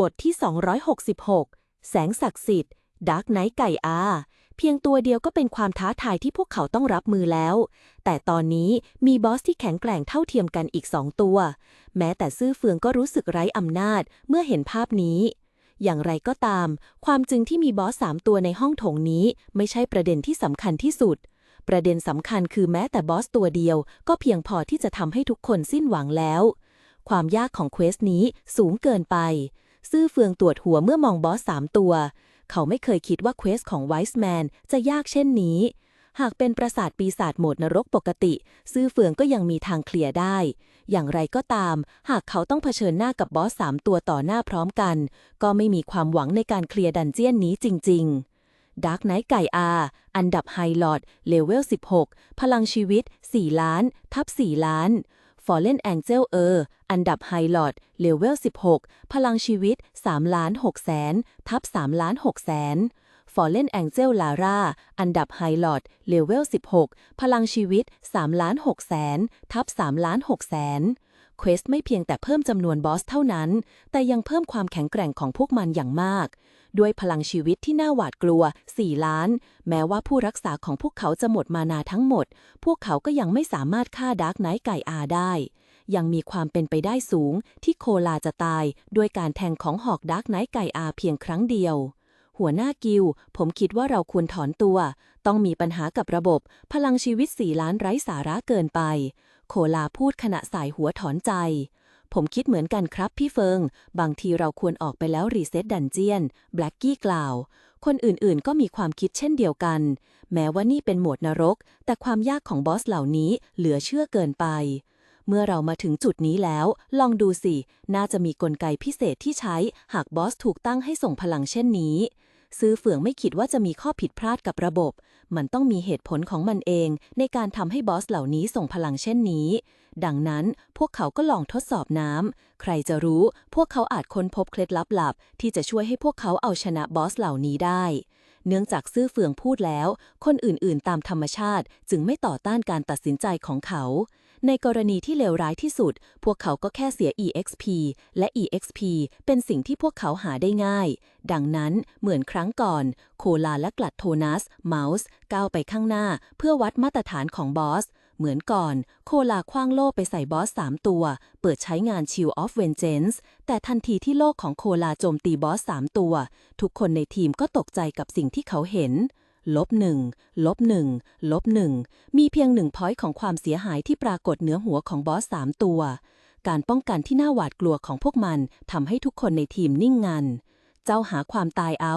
บทที่ 266 แสงศักดิ์สิทธิ์ดาร์กไนท์ไก่อา เพียงตัวเดียวก็เป็นความท้าทายที่พวกเขาต้องรับมือแล้ว แต่ตอนนี้มีบอสที่แข็งแกร่งเท่าเทียมกันอีกสองตัว แม้แต่ซื่อเฟืองก็รู้สึกไร้อำนาจเมื่อเห็นภาพนี้ อย่างไรก็ตาม ความจริงที่มีบอสสามตัวในห้องโถงนี้ไม่ใช่ประเด็นที่สำคัญที่สุด ประเด็นสำคัญคือแม้แต่บอสตัวเดียว ก็เพียงพอที่จะทำให้ทุกคนสิ้นหวังแล้ว ความยากของเควสนี้สูงเกินไป ซื่อเฟืองตรวจหัวเมื่อมองบอสสามตัว เขาไม่เคยคิดว่าเควสของไวส์แมนจะยากเช่นนี้ หากเป็นประสาทปีศาจโหมดนรกปกติ ซื่อเฟืองก็ยังมีทางเคลียร์ได้ อย่างไรก็ตาม หากเขาต้องเผชิญหน้ากับบอสสามตัวต่อหน้าพร้อมกัน ก็ไม่มีความหวังในการเคลียร์ดันเจียนนี้จริง ๆดาร์กไนท์ไก่อาอันดับไฮลอดเลเวล 16 พลังชีวิต 4 ล้าน ทับ 4 ล้าน Fallen Angel เออ อันดับไฮลอดเลเวล 16 พลังชีวิต3ล้าน6แสนทับ3ล้าน6แสน Fallen Angel Lara อันดับไฮลอดเลเวล 16 พลังชีวิต3ล้าน6แสนทับ3ล้าน6แสนเควสไม่เพียงแต่เพิ่มจำนวนบอสเท่านั้น แต่ยังเพิ่มความแข็งแกร่งของพวกมันอย่างมาก ด้วยพลังชีวิตที่น่าหวาดกลัว 4 ล้าน แม้ว่าผู้รักษาของพวกเขาจะหมดมานาทั้งหมด พวกเขาก็ยังไม่สามารถฆ่าดาร์กไนท์ไก่อาได้ ยังมีความเป็นไปได้สูงที่โคลาจะตายด้วยการแทงของหอกดาร์กไนท์ไก่อาเพียงครั้งเดียวหัวหน้ากิล ผมคิดว่าเราควรถอนตัว ต้องมีปัญหากับระบบ พลังชีวิตสี่ล้านไร้สาระเกินไป โคลาพูดขณะสายหัวถอนใจ ผมคิดเหมือนกันครับพี่เฟิง บางทีเราควรออกไปแล้วรีเซ็ตดันเจียนแบล็กกี้กล่าว คนอื่นๆ ก็มีความคิดเช่นเดียวกัน แม้ว่านี่เป็นโหมดนรก แต่ความยากของบอสเหล่านี้เหลือเชื่อเกินไป เมื่อเรามาถึงจุดนี้แล้ว ลองดูสิ น่าจะมีกลไกพิเศษที่ใช้หากบอสถูกตั้งให้ส่งพลังเช่นนี้ ซื้อเฟืองไม่คิดว่าจะมีข้อผิดพลาดกับระบบ มันต้องมีเหตุผลของมันเอง ในการทำให้บอสเหล่านี้ส่งพลังเช่นนี้ ดังนั้นพวกเขาก็ลองทดสอบน้ำ ใครจะรู้พวกเขาอาจค้นพบเคล็ดลับลับที่จะช่วยให้พวกเขาเอาชนะบอสเหล่านี้ได้ เนื่องจากซื่อเฟืองพูดแล้ว คนอื่นๆ ตามธรรมชาติจึงไม่ต่อต้านการตัดสินใจของเขา ในกรณีที่เลวร้ายที่สุด พวกเขาก็แค่เสีย EXP และ EXP เป็นสิ่งที่พวกเขาหาได้ง่าย ดังนั้นเหมือนครั้งก่อน โคลาและกลัดโทนัสเมาส์ก้าวไปข้างหน้าเพื่อวัดมาตรฐานของบอส เหมือนก่อน โคลาคว้างโล่ไปใส่บอส 3 ตัว เปิดใช้งาน Shield of Vengeance แต่ทันทีที่โล่ของโคลาโจมตีบอส 3 ตัว ทุกคนในทีมก็ตกใจกับสิ่งที่เขาเห็น ลบหนึ่งลบหนึ่งลบหนึ่งมีเพียงหนึ่งพอยต์ของความเสียหายที่ปรากฏเหนือหัวของบอส3ตัว การป้องกันที่น่าหวาดกลัวของพวกมันทำให้ทุกคนในทีมนิ่งงัน เจ้าหาความตายเอา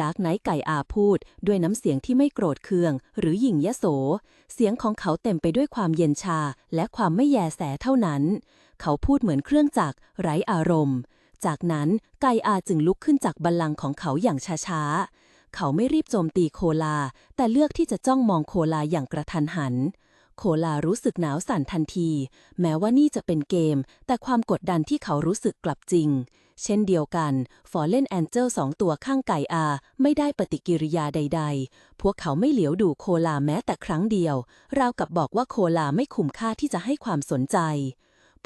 ดาร์กไนท์ไก่อาพูด ด้วยน้ำเสียงที่ไม่โกรธเคือง หรือหยิ่งยโส เสียงของเขาเต็มไปด้วยความเย็นชา และความไม่แยแสเท่านั้น เขาพูดเหมือนเครื่องจักรไร้อารมณ์ จากนั้นไก่อาจึงลุกขึ้นจากบัลลังก์ของเขาอย่างช้าๆ เขาไม่รีบโจมตีโคลา แต่เลือกที่จะจ้องมองโคลาอย่างกระทันหัน โคลารู้สึกหนาวสั่นทันที แม้ว่านี่จะเป็นเกม แต่ความกดดันที่เขารู้สึกกลับจริง เช่นเดียวกัน ฟอร์เล่นแอนเจลสองตัวข้างไก่อา ไม่ได้ปฏิกิริยาใด ๆ พวกเขาไม่เหลียวดูโคลาแม้แต่ครั้งเดียว ราวกับบอกว่าโคลาไม่คุ้มค่าที่จะให้ความสนใจ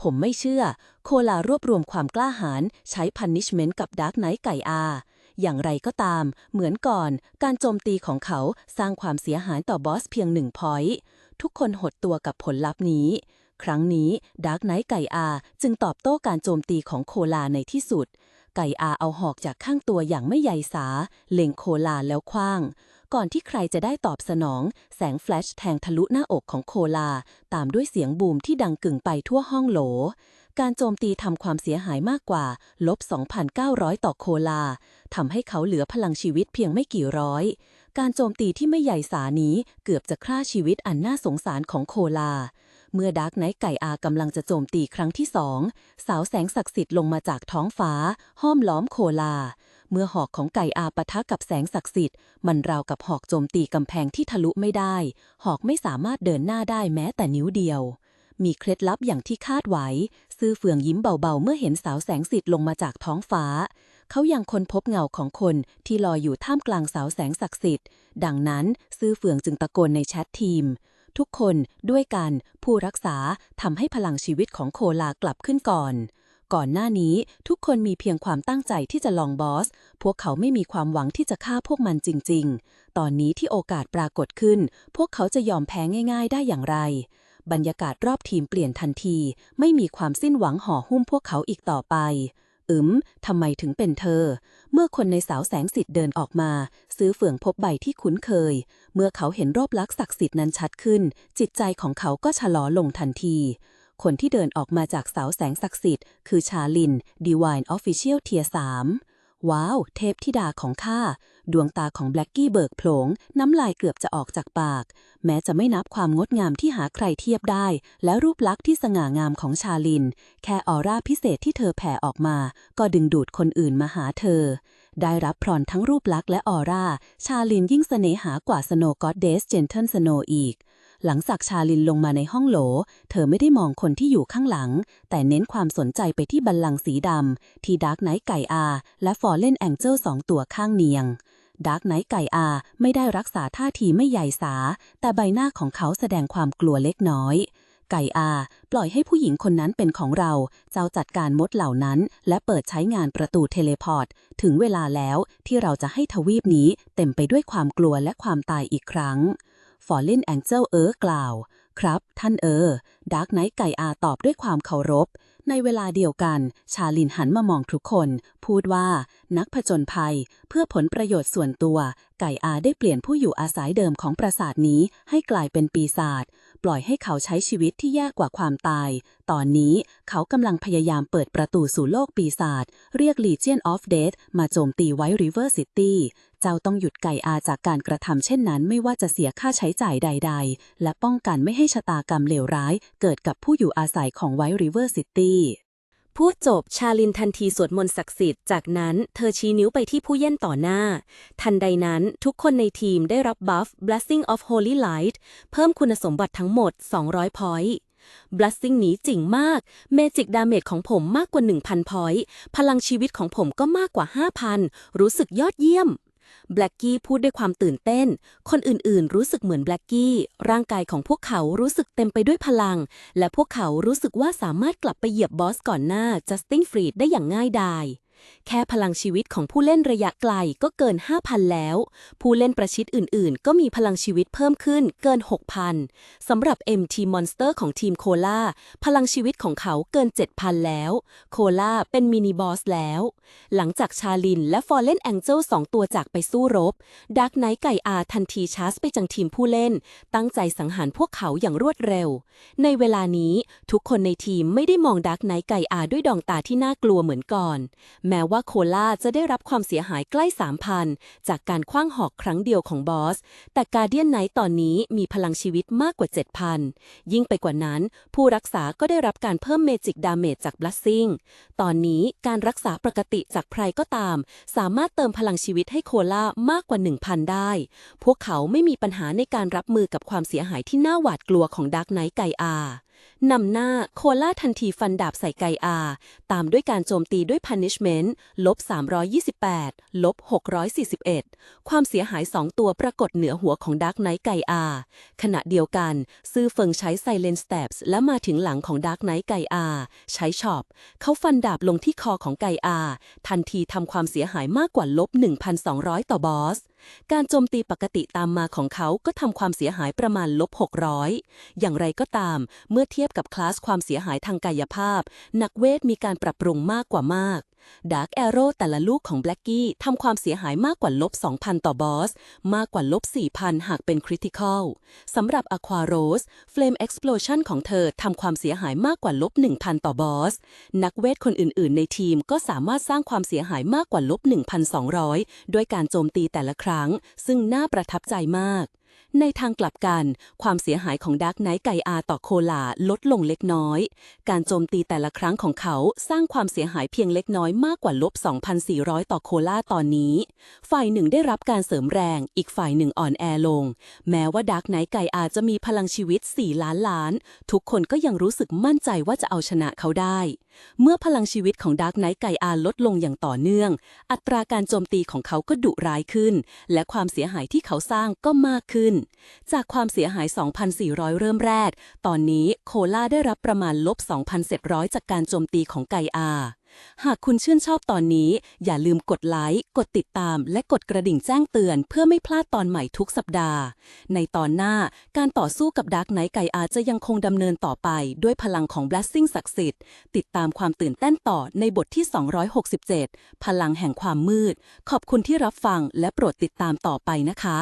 ผมไม่เชื่อ โคลารวบรวมความกล้าหาญใช้ punishment กับดาร์กไนท์ไก่อา อย่างไรก็ตาม เหมือนก่อน การโจมตีของเขาสร้างความเสียหายต่อบอสเพียงหนึ่งพอยต์ทุกคนหดตัวกับผลลัพธ์นี้ ครั้งนี้ดาร์กไนท์ไก่อาจึงตอบโต้การโจมตีของโคลาในที่สุด ไก่อาเอาหอกจากข้างตัวอย่างไม่ใยสา เล็งโคลาแล้วคว้าง ก่อนที่ใครจะได้ตอบสนอง แสงแฟลชแทงทะลุหน้าอกของโคลา ตามด้วยเสียงบูมที่ดังกึ่งไปทั่วห้องโหล การโจมตีทำความเสียหายมากกว่าลบ 2,900 ต่อโคลาทำให้เขาเหลือพลังชีวิตเพียงไม่กี่ร้อย การโจมตีที่ไม่ใหญ่สานี้เกือบจะฆ่าชีวิตอันน่าสงสารของโคลา เมื่อดาร์กไนท์ไก่อากำลังจะโจมตีครั้งที่สองสาวแสงศักดิ์สิทธิ์ลงมาจากท้องฟ้า ห้อมล้อมโคลาเมื่อหอกของไก่อาปะทะกับแสงศักดิ์สิทธิ์ มันราวกับหอกโจมตีกำแพงที่ทะลุไม่ได้ หอกไม่สามารถเดินหน้าได้แม้แต่นิ้วเดียว มีเคล็ดลับอย่างที่คาดไว้ ซื่อเฟืองยิ้มเบาๆ เมื่อเห็นสาวแสงสิทธิ์ลงมาจากท้องฟ้า เขายังค้นพบเงาของคนที่ลอยอยู่ท่ามกลางสาวแสงศักดิ์สิทธิ์ ดังนั้น ซื่อเฟืองจึงตะโกนในแชททีม ทุกคนด้วยกันผู้รักษาทำให้พลังชีวิตของโคลากลับขึ้นก่อนก่อนหน้านี้ทุกคนมีเพียงความตั้งใจที่จะลองบอส พวกเขาไม่มีความหวังที่จะฆ่าพวกมันจริง ๆ ตอนนี้ที่โอกาสปรากฏขึ้น พวกเขาจะยอมแพ้ง่าย ๆ ได้อย่างไร บรรยากาศรอบทีมเปลี่ยนทันที ไม่มีความสิ้นหวังห่อหุ้มพวกเขาอีกต่อไปอึมทำไมถึงเป็นเธอ เมื่อคนในสาวแสงสิทธิ์เดินออกมา ซื้อเฟื่องพบใบที่คุ้นเคย เมื่อเขาเห็นรูปลักษณ์ศักดิ์สิทธิ์นั้นชัดขึ้น จิตใจของเขาก็ชะลอลงทันที คนที่เดินออกมาจากเสาแสงศักดิ์สิทธิ์ คือชาลิน Divine Official เทีย3 ว้าว เทพธิดาของข้า ดวงตาของแบล็กกี้เบิกโผลง น้ำลายเกือบจะออกจากปาก แม้จะไม่นับความงดงามที่หาใครเทียบได้ และรูปลักษณ์ที่สง่างามของชาลิน แค่ออร่าพิเศษที่เธอแผ่ออกมา ก็ดึงดูดคนอื่นมาหาเธอ ได้รับพรทั้งรูปลักษณ์และออร่า ชาลินยิ่งเสน่หากว่าสโนก็อดเดสเจนเทิลสโนอีก หลังจากชาลินลงมาในห้องโหล เธอไม่ได้มองคนที่อยู่ข้างหลัง แต่เน้นความสนใจไปที่บัลลังก์สีดำ ที่ดาร์กไนท์ไก่อา และฟอร์เรนแองเจิลสองตัวข้างเนียงดาร์กไนท์ไก่อาไม่ได้รักษาท่าทีไม่ใหญ่สา แต่ใบหน้าของเขาแสดงความกลัวเล็กน้อย ไก่อา ปล่อยให้ผู้หญิงคนนั้นเป็นของเรา เจ้าจัดการมดเหล่านั้น และเปิดใช้งานประตูเทเลพอร์ต ถึงเวลาแล้วที่เราจะให้ทวีปนี้เต็มไปด้วยความกลัวและความตายอีกครั้ง ฟอร์ลินแองเจิลเออกล่าว ครับ ท่านเออ ดาร์กไนท์ไก่อาตอบด้วยความเคารพ ในเวลาเดียวกัน ชาลินหันมามองทุกคน พูดว่า นักผจญภัย เพื่อผลประโยชน์ส่วนตัว ไก่อาได้เปลี่ยนผู้อยู่อาศัยเดิมของปราสาทนี้ให้กลายเป็นปีศาจ ปล่อยให้เขาใช้ชีวิตที่แย่กว่าความตาย ตอนนี้เขากำลังพยายามเปิดประตูสู่โลกปีศาจ เรียก Legion of Death มาโจมตีไว้ River City เจ้าต้องหยุดไก่อาจากการกระทำเช่นนั้นไม่ว่าจะเสียค่าใช้จ่ายใด ๆ และป้องกันไม่ให้ชะตากรรมเลวร้าย เกิดกับผู้อยู่อาศัยของไว้ River City พูดจบชาลินทันทีสวดมนต์ศักดิ์สิทธิ์จากนั้นเธอชี้นิ้วไปที่ผู้เย่นต่อหน้า ทันใดนั้นทุกคนในทีมได้รับบัฟ Blessing of Holy Light เพิ่มคุณสมบัติทั้งหมด 200 พอยต์ Blessing นี้จริงมาก Magic Damage ของผมมากกว่า 1,000 พอยต์ พลังชีวิตของผมก็มากกว่า 5,000 รู้สึกยอดเยี่ยม แบล็กกี้พูดด้วยความตื่นเต้น คนอื่นๆ รู้สึกเหมือนแบล็กกี้ร่างกายของพวกเขารู้สึกเต็มไปด้วยพลัง และพวกเขารู้สึกว่าสามารถกลับไปเหยียบ บอสก่อนหน้าจัสตินฟรีดได้อย่างง่ายดาย แค่พลังชีวิตของผู้เล่นระยะไกลก็เกิน 5,000 แล้ว ผู้เล่นประชิดอื่น ๆ ก็มีพลังชีวิตเพิ่มขึ้นเกิน 6,000 สำหรับ MT Monster ของทีมโคลาพลังชีวิตของเขาเกิน 7,000 แล้ว โคลาเป็นมินิบอสแล้ว หลังจากชาลินและฟอร์เรนแองเจิลสองตัวจากไปสู้รบดักไนท์ไก่อาทันทีชาร์จไปจังทีมผู้เล่น ตั้งใจสังหารพวกเขาอย่างรวดเร็ว ในเวลานี้ทุกคนในทีมไม่ได้มองดักไนท์ไก่อาด้วยดวงตาที่น่ากลัวเหมือนก่อนแม้ว่าโคลาจะได้รับความเสียหายใกล้ 3,000 จากการคว้างหอกครั้งเดียวของบอส แต่การเดียนไนท์ตอนนี้มีพลังชีวิตมากกว่า 7,000 ยิ่งไปกว่านั้น ผู้รักษาก็ได้รับการเพิ่มเมจิกดาเมจจากบลัสซิงตอนนี้การรักษาปกติจากใครก็ตาม สามารถเติมพลังชีวิตให้โคลามากกว่า 1,000 ได้ พวกเขาไม่มีปัญหาในการรับมือกับความเสียหายที่น่าหวาดกลัวของดักไนท์ไกอา นำหน้าโคล่าทันทีฟันดาบใส่ไกอา ตามด้วยการโจมตีด้วย punishment ลบ 328 ลบ 641 ความเสียหาย 2 ตัวปรากฏเหนือหัวของดักไนท์ไกอา ขณะเดียวกันซื่อเฟิงใช้ silent steps และมาถึงหลังของดักไนท์ไกอา ใช้ช็อป เขาฟันดาบลงที่คอของไกอา ทันทีทำความเสียหายมากกว่าลบ 1,200 ต่อบอส การโจมตีปกติตามมาของเขาก็ทำความเสียหายประมาณลบ 600 อย่างไรก็ตาม เมื่อเทียบกับคลาสความเสียหายทางกายภาพ นักเวทมีการปรับปรุงมากกว่ามาก ดาร์กแอโร่แต่ละลูกของแบล็กกี้ทำความเสียหายมากกว่าลบ 2,000 ต่อบอส มากกว่าลบ 4,000 หากเป็นคริติคอลสำหรับ Aqua Rose Flame Explosion ของเธอทำความเสียหายมากกว่าลบ 1,000 ต่อบอส นักเวทคนอื่น ๆ ในทีมก็สามารถสร้างความเสียหายมากกว่าลบ 1,200 ด้วยการโจมตีแต่ละครั้ง ซึ่งน่าประทับใจมาก ในทางกลับกัน ความเสียหายของดักไนท์ไกอาต่อโคลาลดลงเล็กน้อย การโจมตีแต่ละครั้งของเขาสร้างความเสียหายเพียงเล็กน้อยมากกว่าลบ 2,400 ต่อโคลาตอนนี้ ฝ่ายหนึ่งได้รับการเสริมแรง อีกฝ่ายหนึ่งอ่อนแอลง แม้ว่าดักไนท์ไกอาจะมีพลังชีวิต 4 ล้านล้าน ทุกคนก็ยังรู้สึกมั่นใจว่าจะเอาชนะเขาได้ เมื่อพลังชีวิตของดาร์กไนท์ไกอาลดลงอย่างต่อเนื่อง อัตราการโจมตีของเขาก็ดุร้ายขึ้น และความเสียหายที่เขาสร้างก็มากขึ้นจากความเสียหาย 2,400 เริ่มแรก ตอนนี้โคลาได้รับประมาณลบ 2,700 จากการโจมตีของไกอาหากคุณชื่นชอบตอนนี้ อย่าลืมกดไลค์ กดติดตาม และกดกระดิ่งแจ้งเตือน เพื่อไม่พลาดตอนใหม่ทุกสัปดาห์ ในตอนหน้าการต่อสู้กับดักไนไกอาจะยังคงดำเนินต่อไป ด้วยพลังของ Blessing ศักดิ์สิทธิ์ ติดตามความตื่นเต้นต่อในบทที่ 267 พลังแห่งความมืด ขอบคุณที่รับฟังและโปรดติดตามต่อไปนะคะ